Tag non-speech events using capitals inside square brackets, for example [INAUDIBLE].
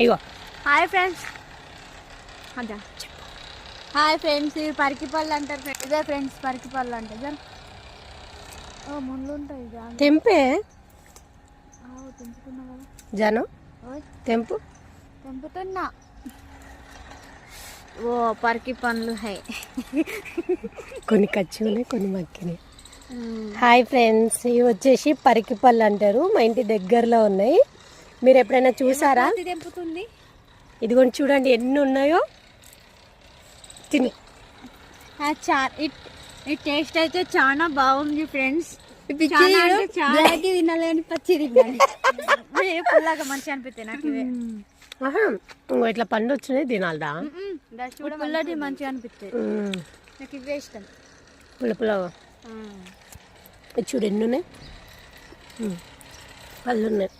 ఇగో. Hi friends. అదా. Hi friends ఇవి పరికి పళ్ళు అంటారు friends. ఇదే ఫ్రెండ్స్ పరికి పళ్ళు అంటారు. జర. ఓ ముళ్ళు ఉంటాయి తెంపే. తెంపుతున్నా కదా. జను. తెంపు. తెంపుతున్నా. ఓ పరికి పండ్లు హై. కొన్ని కచ్చి ఉన్నాయి కొన్ని మక్కినాయి హాయ్ ఫ్రెండ్స్ ఇవి వచ్చేసి పరికి పళ్ళు అంటారు. మా ఇంటి దగ్గరలో ఉన్నాయి. మీరు ఎప్పుడైనా చూసారా? తెంపుతుంది? ఇదిగోండి చూడండి ఎన్ని ఉన్నాయో తిని ఈ టేస్ట్ అయితే చాలా బాగుంది ఫ్రెండ్స్. పిచ్చి తినలేని [LAUGHS] పుల్లాగా అనిపిస్తాయి నాకు ఇంకో ఇట్లా పండు వచ్చినాయి తినాలదా? పుల్లటి మంచిగా. నాకు ఇవే ఇష్టం. పుల్ల చూడు ఎన్ని ఉన్నాయి. పళ్ళు ఉన్నాయి